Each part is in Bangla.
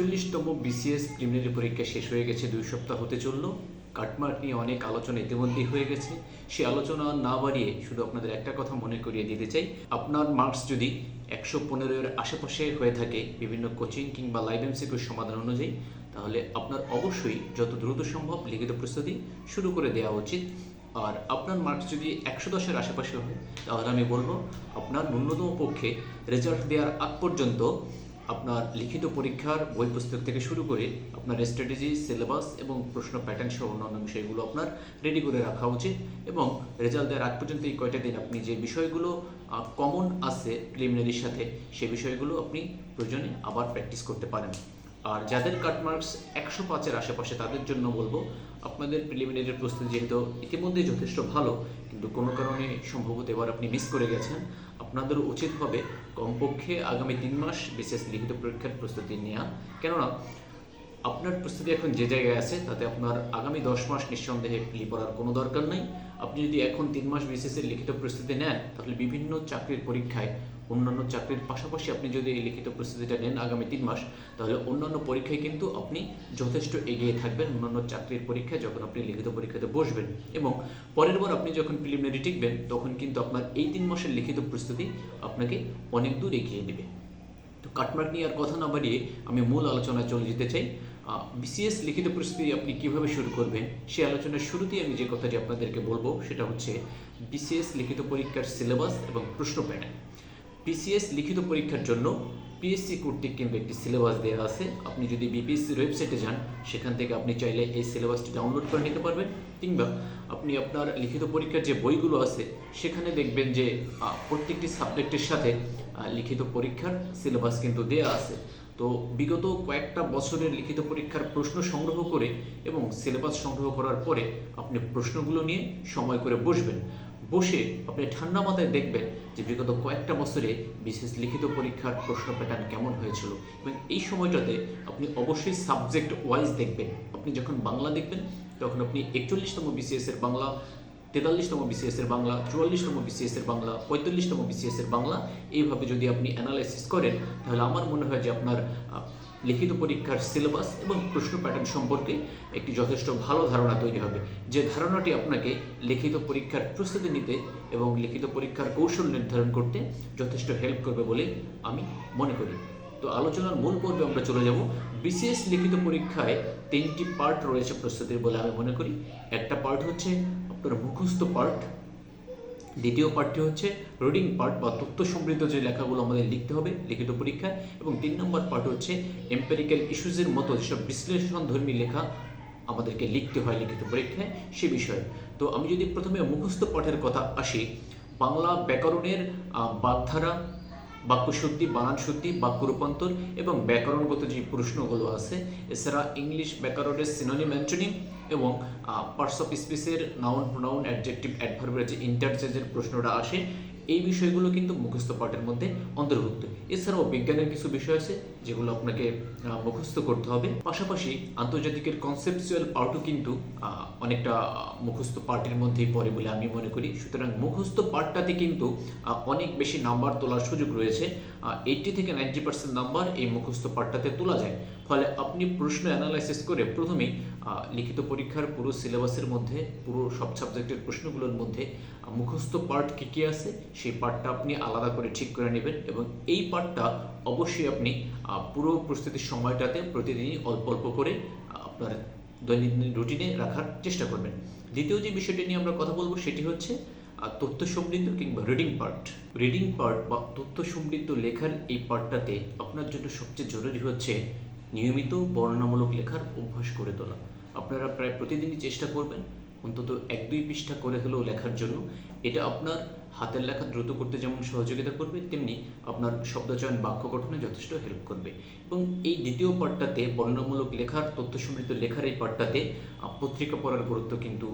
একচল্লিশতম বিসিএস প্রিলিমিনারি পরীক্ষা শেষ হয়ে গেছে, দুই সপ্তাহ হতে চলল। কাটমার্ক নিয়ে অনেক আলোচনা ইতিমধ্যেই হয়ে গেছে। সেই আলোচনা না বাড়িয়ে শুধু আপনাদের একটা কথা মনে করিয়ে দিতে চাই। আপনার মার্কস যদি একশো পনেরোর আশেপাশে হয়ে থাকে বিভিন্ন কোচিং কিংবা লাইভ এমসিকিউর সমাধান অনুযায়ী, তাহলে আপনার অবশ্যই যত দ্রুত সম্ভব লিখিত প্রস্তুতি শুরু করে দেওয়া উচিত। আর আপনার মার্কস যদি একশো দশের আশেপাশে হয়, তাহলে আমি বলব, আপনার ন্যূনতম পক্ষে রেজাল্ট দেওয়ার আগ পর্যন্ত আপনার লিখিত পরীক্ষার বই পুস্তক থেকে শুরু করে আপনার স্ট্র্যাটেজি সিলেবাস এবং প্রশ্ন প্যাটার্ন সহ অন্যান্য বিষয়গুলো আপনার রেডি করে রাখা উচিত এবং রেজাল্ট দেওয়ার আগ পর্যন্ত এই কয়টা দিন আপনি যে বিষয়গুলো কমন আছে প্রিলিমিনারির সাথে, সে বিষয়গুলো আপনি প্রয়োজনে আবার প্র্যাকটিস করতে পারেন। আর যাদের কাট মার্কস একশো পাঁচের আশেপাশে তাদের জন্য বলব, আপনাদের প্রিলিমিনারির প্রস্তুতি যেহেতু ইতিমধ্যেই যথেষ্ট ভালো, কিন্তু কোনো কারণে সম্ভবত এবার আপনি মিস করে গেছেন আপনাদের উচিত হবে কমপক্ষে আগামী তিন মাস বিশেষ লিখিত পরীক্ষার প্রস্তুতি নেওয়া। কেননা, আপনার প্রস্তুতি এখন যে জায়গায় আছে, তাতে আপনার আগামী দশ মাস নিঃসন্দেহে প্লি পড়ার কোনো দরকার নেই। আপনি যদি এখন তিন মাস বিশেষের লিখিত প্রস্তুতি নেন, তাহলে বিভিন্ন চাকরির পরীক্ষায় অন্যান্য চাকরির পাশাপাশি আপনি যদি এই লিখিত প্রস্তুতিটা নেন আগামী তিন মাস, তাহলে অন্যান্য পরীক্ষায় কিন্তু আপনি যথেষ্ট এগিয়ে থাকবেন। অন্যান্য চাকরির পরীক্ষায় যখন আপনি লিখিত পরীক্ষাতে বসবেন এবং পরের বার আপনি যখন প্রিলিমিনারি টিকবেন, তখন কিন্তু আপনার এই তিন মাসের লিখিত প্রস্তুতি আপনাকে অনেক দূর এগিয়ে দেবে তো কাটমার্ক নিয়ে আর কথা না বাড়িয়ে আমি মূল আলোচনায় চলে যেতে চাই। বিসিএস লিখিত প্রস্তুতি আপনি কীভাবে শুরু করবেন সেই আলোচনার শুরুতেই আমি যে কথাটি আপনাদেরকে বলব, সেটা হচ্ছে বিসিএস লিখিত পরীক্ষার সিলেবাস এবং প্রশ্ন প্যাটার্ন। বিসিএস লিখিত পরীক্ষার জন্য পিএসসি কর্তৃক কিন্তু একটি সিলেবাস দেওয়া আছে। আপনি যদি বিপিএসসির ওয়েবসাইটে যান, সেখান থেকে আপনি চাইলে এই সিলেবাসটি ডাউনলোড করে নিতে পারবেন। কিংবা আপনি আপনার লিখিত পরীক্ষার যে বইগুলো আছে, সেখানে দেখবেন যে প্রত্যেকটি সাবজেক্টের সাথে লিখিত পরীক্ষার সিলেবাস কিন্তু দেওয়া আছে। তো বিগত কয়েকটা বছরের লিখিত পরীক্ষার প্রশ্ন সংগ্রহ করে এবং সিলেবাস সংগ্রহ করার পরে আপনি প্রশ্নগুলো নিয়ে সময় করে বসবেন। বসে আপনি ঠান্ডা মাথায় দেখবেন যে বিগত কয়েকটা বছরে বিশেষ লিখিত পরীক্ষার প্রশ্ন প্যাটার্ন কেমন হয়েছিল। এবং এই সময়টাতে আপনি অবশ্যই সাবজেক্ট ওয়াইজ দেখবেন। আপনি যখন বাংলা দেখবেন, তখন আপনি একচল্লিশতম বিসিএস এর বাংলা, তেতাল্লিশতম বিসিএস এর বাংলা, চুয়াল্লিশতম বিসিএস এর বাংলা, পঁয়তাল্লিশতম বিসিএস এর বাংলা, এইভাবে যদি আপনি অ্যানালাইসিস করেন, তাহলে আমার মনে হয় যে আপনার লিখিত পরীক্ষার সিলেবাস এবং প্রশ্ন প্যাটার্ন সম্পর্কে একটি যথেষ্ট ভালো ধারণা তৈরি হবে। যে ধারণাটি আপনাকে লিখিত পরীক্ষার প্রস্তুতি নিতে এবং লিখিত পরীক্ষার কৌশল নির্ধারণ করতে যথেষ্ট হেল্প করবে বলে আমি মনে করি। তো আলোচনার মূল পর্বে আমরা চলে যাব। বিসিএস লিখিত পরীক্ষায় তিনটি পার্ট রয়েছে প্রস্তুতির বলে আমি মনে করি। একটা পার্ট হচ্ছে আপনার মুখস্থ পার্ট দ্বিতীয় পার্টটি হচ্ছে রিডিং পার্ট বা তথ্য সমৃদ্ধ যে লেখাগুলো আমাদের লিখতে হবে, লিখিত পরীক্ষায়। এবং তিন নম্বর পার্ট হচ্ছে এম্পেরিক্যাল ইস্যুজের মতো যেসব বিশ্লেষণ ধর্মী লেখা আমাদেরকে লিখতে হয় লিখিত পরীক্ষায়, সে বিষয়ে। তো আমি যদি প্রথমে মুখস্থ পাঠের কথা আসি, বাংলা ব্যাকরণের বাগধারা বাক্যশুদ্ধি বানান শুদ্ধি বাক্য রূপান্তর এবং ব্যাকরণগত যে প্রশ্নগুলো আছে, এছাড়া ইংলিশ ব্যাকরণের সিনোনিম অ্যান্টোনিম এবং পার্টস অফ স্পিসের নাউন প্রোনাউন অ্যাডজেক্টিভ অ্যাডভার্বের যে ইন্টারচেঞ্জের প্রশ্নটা আসে এই বিষয়গুলো কিন্তু মুখস্থ পাঠের মধ্যে অন্তর্ভুক্ত। এছাড়াও বিজ্ঞানের কিছু বিষয় আছে যেগুলো আপনাকে মুখস্থ করতে হবে। পাশাপাশি আন্তর্জাতিকের কনসেপচুয়াল পার্টও কিন্তু অনেকটা মুখস্থ পার্টের মধ্যেই পড়ে বলে আমি মনে করি। সুতরাং মুখস্থ পার্টটাতে কিন্তু অনেক বেশি নাম্বার তোলার সুযোগ রয়েছে। এইটটি থেকে নাইনটি পার্সেন্ট নাম্বার এই মুখস্থ পার্টটাতে তোলা যায়। ফলে আপনি প্রশ্ন অ্যানালাইসিস করে প্রথমেই লিখিত পরীক্ষার পুরো সিলেবাসের মধ্যে, পুরো সব সাবজেক্টের প্রশ্নগুলোর মধ্যে মুখস্থ পার্ট কী কী আছে, সেই পার্টটা আপনি আলাদা করে ঠিক করে নেবেন এবং এই পার্টটা অবশ্যই আপনি পুরো প্রস্তুতির সময়টাতে প্রতিদিনই অল্প অল্প করে আপনার দৈনন্দিন রুটিনে রাখার চেষ্টা করবেন। দ্বিতীয় যে বিষয়টি নিয়ে আমরা কথা বলব সেটি হচ্ছে তথ্য সমৃদ্ধ কিংবা রিডিং পার্ট রিডিং পার্ট বা তথ্য সমৃদ্ধ লেখার এই পার্টটাতে আপনার জন্য সবচেয়ে জরুরি হচ্ছে নিয়মিত বর্ণনামূলক লেখার অভ্যাস করে তোলা। আপনারা প্রায় প্রতিদিনই চেষ্টা করবেন অন্তত এক দুই পৃষ্ঠা করে হলেও লেখার জন্য। এটা আপনার হাতের লেখা দ্রুত করতে যেমন সহযোগিতা করবে, তেমনি আপনার শব্দচয়ন, বাক্য গঠনে যথেষ্ট হেল্প করবে। এবং এই দ্বিতীয় পার্টটাতে বর্ণনামূলক লেখার তথ্য সমৃদ্ধ লেখার এই পার্টটাতে পত্রিকা পড়ার গুরুত্ব কিন্তু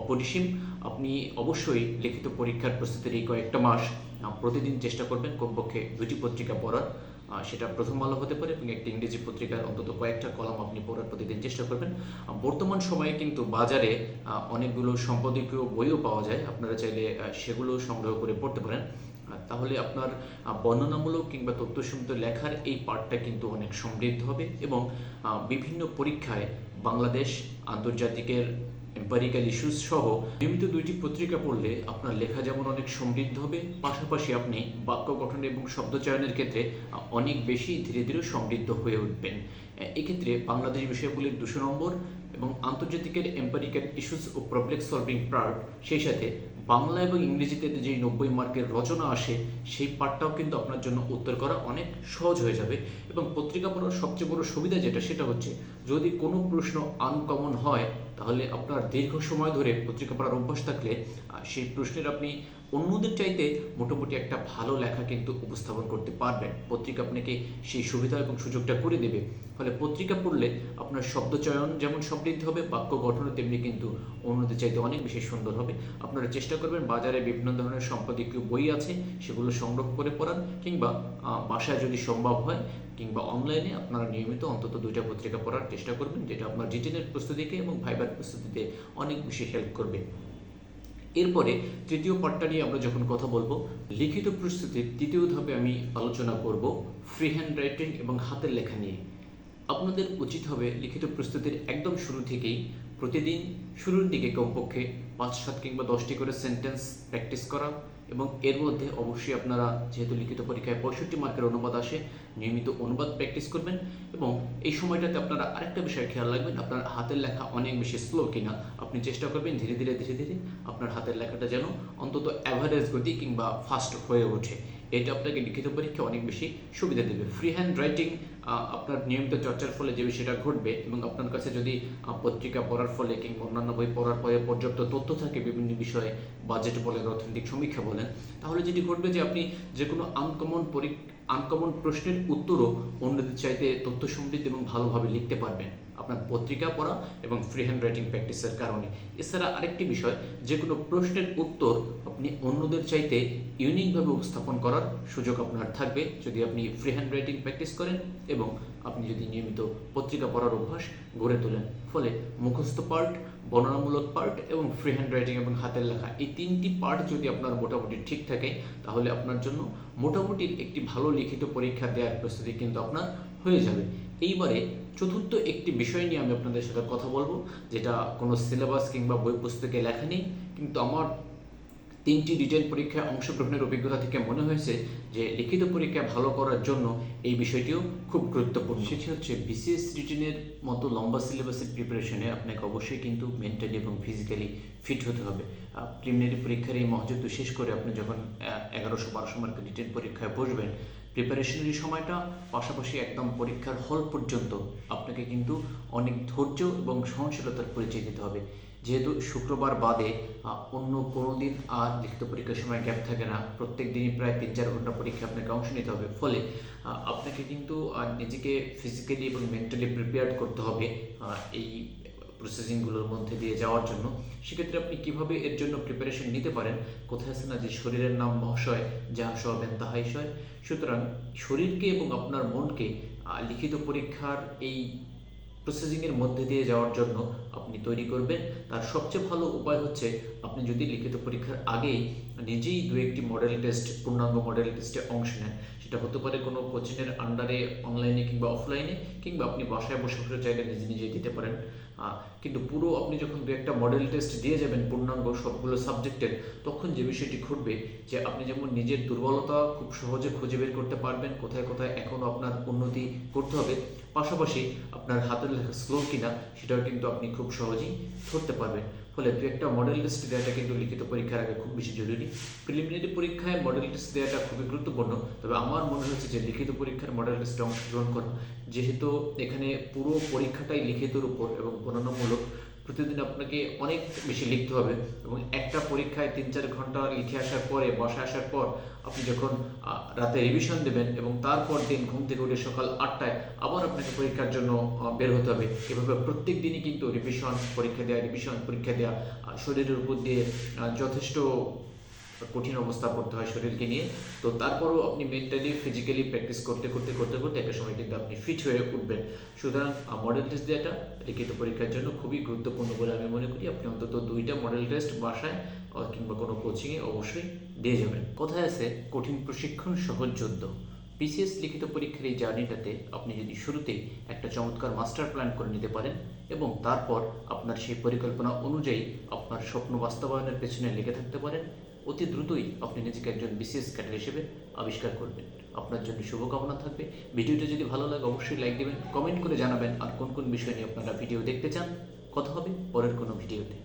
অপরিসীম। আপনি অবশ্যই লিখিত পরীক্ষার প্রস্তুতির এই কয়েকটা মাস প্রতিদিন চেষ্টা করবেন কমপক্ষে দুটি পত্রিকা পড়ার। সেটা প্রথম আলো হতে পারে এবং একটি ইংরেজি পত্রিকার অন্তত কয়েকটা কলম আপনি পড়ার প্রতিদিন চেষ্টা করবেন। বর্তমান সময়ে কিন্তু বাজারে অনেকগুলো সম্পাদকীয় বইও পাওয়া যায়। আপনারা চাইলে সেগুলো সংগ্রহ করে পড়তে পারেন। তাহলে আপনার বর্ণনামূলক কিংবা তথ্যসম্মত লেখার এই পার্টটা কিন্তু অনেক সমৃদ্ধ হবে এবং বিভিন্ন পরীক্ষায় বাংলাদেশ আন্তর্জাতিকের এম্পারিক্যাল ইস্যুস সহ নিয়মিত দুইটি পত্রিকা পড়লে আপনার লেখা যেমন অনেক সমৃদ্ধ হবে, পাশাপাশি আপনি বাক্য গঠন এবং শব্দচয়নের ক্ষেত্রে অনেক বেশি ধীরে ধীরে সমৃদ্ধ হয়ে উঠবেন। এক্ষেত্রে বাংলাদেশ বিষয়গুলির দুশো নম্বর এবং আন্তর্জাতিকের এম্পারিক্যাল ইস্যুস ও প্রবলেম সলভিং পার্ট সেই সাথে বাংলা এবং ইংরেজিতে যে নব্বই মার্কের রচনা আসে, সেই পাঠটাও কিন্তু আপনার জন্য উত্তর করা অনেক সহজ হয়ে যাবে। এবং পত্রিকা পড়ার সবচেয়ে বড় সুবিধা যেটা, সেটা হচ্ছে যদি কোনো প্রশ্ন আনকমন হয়, তাহলে আপনার দীর্ঘ সময় ধরে পত্রিকা পড়ার অভ্যাস থাকলে সেই প্রশ্নের আপনি অন্যদের চাইতে মোটামুটি একটা ভালো লেখা কিন্তু উপস্থাপন করতে পারবেন। পত্রিকা আপনাকে সেই সুবিধা এবং সুযোগটা করে দেবে। ফলে পত্রিকা পড়লে আপনার শব্দচয়ন যেমন সমৃদ্ধ হবে, বাক্য গঠনও তেমনি কিন্তু অন্যদের চাইতে অনেক বেশি সুন্দর হবে। আপনারা চেষ্টা করবেন বাজারে বিভিন্ন ধরনের সম্পাদকীয় বই আছে, সেগুলো সংগ্রহ করে পড়ান কিংবা বাসায় যদি সম্ভব হয় কিংবা অনলাইনে আপনারা নিয়মিত অন্তত দুইটা পত্রিকা পড়ার চেষ্টা করবেন, যেটা আপনার রিটেনের প্রস্তুতিকে এবং ভাইবার প্রস্তুতিতে অনেক বেশি হেল্প করবে। এরপরে তৃতীয় পার্টটা নিয়ে আমরা যখন কথা বলব, লিখিত প্রস্তুতির তৃতীয় ধাপে আমি আলোচনা করব ফ্রি হ্যান্ড রাইটিং এবং হাতের লেখা নিয়ে। আপনাদের উচিত হবে লিখিত প্রস্তুতির একদম শুরু থেকেই প্রতিদিন শুরুর দিকে কমপক্ষে পাঁচ, সাত কিংবা দশটি করে সেন্টেন্স প্র্যাকটিস করা। এবং এর মধ্যে অবশ্যই আপনারা যেহেতু লিখিত পরীক্ষায় পঁয়ষট্টি মার্কের অনুবাদ আসে, নিয়মিত অনুবাদ প্র্যাকটিস করবেন এবং এই সময়টাতে আপনারা আরেকটা বিষয় খেয়াল রাখবেন, আপনার হাতের লেখা অনেক বেশি স্লো কিনা। আপনি চেষ্টা করবেন ধীরে ধীরে ধীরে ধীরে আপনার হাতের লেখাটা যেন অন্তত অ্যাভারেজ গতি কিংবা ফাস্ট হয়ে ওঠে। এটা আপনাকে লিখিত পরীক্ষা অনেক বেশি সুবিধা দেবে। ফ্রি হ্যান্ড রাইটিং আপনার নিয়মিত চর্চার ফলে যে বিষয়টা ঘটবে এবং আপনার কাছে যদি পত্রিকা পড়ার ফলে কিংবা অন্যান্য বই পড়ার পরে পর্যাপ্ত তথ্য থাকে বিভিন্ন বিষয়ে বাজেট বলেন, অর্থনৈতিক সমীক্ষা বলেন, তাহলে যেটি ঘটবে যে আপনি যে কোনো আনকমন পরীক্ষা আনকমন প্রশ্নের উত্তরও অন্যদের চাইতে তথ্য সমৃদ্ধ এবং ভালোভাবে লিখতে পারবেন। আপনার পত্রিকা পড়া এবং ফ্রি হ্যান্ড রাইটিং প্র্যাকটিসের কারণে। এছাড়া আরেকটি বিষয়, যে কোনো প্রশ্নের উত্তর আপনি অন্যদের চাইতে ইউনিকভাবে উপস্থাপন করার সুযোগ আপনার থাকবে যদি আপনি ফ্রি হ্যান্ড রাইটিং প্র্যাকটিস করেন এবং আপনি যদি নিয়মিত পত্রিকা পড়ার অভ্যাস গড়ে তোলেন। ফলে মুখস্থ পার্ট বর্ণনামূলক পার্ট এবং ফ্রি হ্যান্ড রাইটিং এবং হাতের লেখা এই তিনটি পার্ট যদি আপনার মোটামুটি ঠিক থাকে, তাহলে আপনার জন্য মোটামুটি একটি ভালো লিখিত পরীক্ষা দেওয়ার প্রস্তুতি কিন্তু আপনার হয়ে যাবে। এইবারে চতুর্থ একটি বিষয় নিয়ে আমি আপনাদের সাথে কথা বলব, যেটা কোনো সিলেবাস কিংবা বই পুস্তকে লেখা নেই, কিন্তু আমার তিনটি রিটেন পরীক্ষায় অংশগ্রহণের অভিজ্ঞতা থেকে মনে হয়েছে যে লিখিত পরীক্ষা ভালো করার জন্য এই বিষয়টিও খুব গুরুত্বপূর্ণ। সেটি হচ্ছে বিসিএস রিটেনের মতো লম্বা সিলেবাসের প্রিপারেশনে আপনাকে অবশ্যই কিন্তু মেন্টালি এবং ফিজিক্যালি ফিট হতে হবে। প্রিলিমিনারি পরীক্ষার এই মহযুদ্ধ শেষ করে আপনি যখন এগারোশো বারোশো মার্কের রিটেন পরীক্ষায় বসবেন প্রিপারেশনের সময়টা, পাশাপাশি একদম পরীক্ষার হল পর্যন্ত আপনাকে কিন্তু অনেক ধৈর্য এবং সহনশীলতার পরিচয় দিতে হবে। যেহেতু শুক্রবার বাদে অন্য কোনো দিন আর লিখিত পরীক্ষার সময় গ্যাপ থাকে না। প্রত্যেক দিনই প্রায় তিন চার ঘণ্টা পরীক্ষা আপনাকে অংশ নিতে হবে। ফলে আপনাকে কিন্তু নিজেকে ফিজিক্যালি এবং মেন্টালি প্রিপেয়ার করতে হবে। এই প্রসেসিংগুলোর মধ্যে দিয়ে যাওয়ার জন্য, সেক্ষেত্রে আপনি কীভাবে এর জন্য প্রিপারেশন নিতে পারেন? কোথায় আছে না যে শরীরের নাম মহাশয় যাহা সহবেন তাহাই শয় সুতরাং শরীরকে এবং আপনার মনকে লিখিত পরীক্ষার এই প্রসেসিংয়ের মধ্যে দিয়ে যাওয়ার জন্য আপনি তৈরি করবেন। তার সবচেয়ে ভালো উপায় হচ্ছে, আপনি যদি লিখিত পরীক্ষার আগেই নিজেই দু একটি মডেল টেস্ট পূর্ণাঙ্গ মডেল টেস্টে অংশ নেন সেটা হতে পারে কোনো কোচিংয়ের আন্ডারে অনলাইনে কিংবা অফলাইনে কিংবা আপনি বাসায় বসে বসে চাইলে নিজে নিজে দিতে পারেন। কিন্তু পুরো আপনি যখন দু একটা মডেল টেস্ট দিয়ে যাবেন, পূর্ণাঙ্গ সবগুলো সাবজেক্টের তখন যে বিষয়টি ঘটবে, যে আপনি যেমন নিজের দুর্বলতা খুব সহজে খুঁজে বের করতে পারবেন, কোথায় কোথায় এখনও আপনার উন্নতি করতে হবে, পাশাপাশি আপনার হাতের লেখা স্লো কিনা, সেটাও কিন্তু আপনি খুব সহজেই ধরতে পারবেন। ফলে দু একটা মডেল টেস্ট দেওয়াটা কিন্তু লিখিত পরীক্ষার আগে খুব বেশি জরুরি। প্রিলিমিনারি পরীক্ষায় মডেল টেস্ট দেওয়াটা খুবই গুরুত্বপূর্ণ। তবে আমার মনে হচ্ছে যে লিখিত পরীক্ষার মডেল টেস্টে অংশগ্রহণ করা। যেহেতু এখানে পুরো পরীক্ষাটাই লিখিতর উপর এবং বর্ণনামূলক প্রতিদিন আপনাকে অনেক বেশি লিখতে হবে এবং একটা পরীক্ষায় তিন চার ঘণ্টা লিখে আসার পরে, বসে আসার পর আপনি যখন রাতে রিভিশন দেবেন এবং তারপর দিন ঘুম থেকে উঠে সকাল আটটায় আবার আপনাকে পরীক্ষার জন্য বের হতে হবে। এভাবে প্রত্যেক দিনই কিন্তু রিভিশন পরীক্ষা দেওয়া রিভিশন পরীক্ষা দেওয়া শরীরের উপর দিয়ে যথেষ্ট কঠিন অবস্থা পড়তে হয় শরীরকে নিয়ে। তো তারপরও আপনি মেন্টালি ফিজিক্যালি প্র্যাকটিস করতে করতে করতে করতে একটা সময় কিন্তু আপনি ফিট হয়ে উঠবেন। সুতরাং মডেল টেস্ট দেওয়াটা লিখিত পরীক্ষার জন্য খুবই গুরুত্বপূর্ণ বলে আমি মনে করি। আপনি অন্তত দুইটা মডেল টেস্ট বাসায় কিংবা কোনো কোচিংয়ে অবশ্যই দিয়ে যাবেন। কোথায় আছে কঠিন প্রশিক্ষণ সহজ যুদ্ধ? বিসিএস লিখিত পরীক্ষার এই জার্নিটাতে আপনি যদি শুরুতেই একটা চমৎকার মাস্টার প্ল্যান করে নিতে পারেন এবং তারপর আপনার সেই পরিকল্পনা অনুযায়ী আপনার স্বপ্ন বাস্তবায়নের পেছনে লেগে থাকতে পারেন অতি দ্রুতই আপনি নিজেকে একজন বিসিএস ক্যাডার হিসেবে আবিষ্কার করবেন। আপনার জন্য শুভকামনা থাকবে। ভিডিওটা যদি ভালো লাগে, অবশ্যই লাইক দেবেন কমেন্ট করে জানাবেন, আর কোন কোন বিষয় নিয়ে আপনারা ভিডিও দেখতে চান, কথা হবে পরের কোনো ভিডিওতে।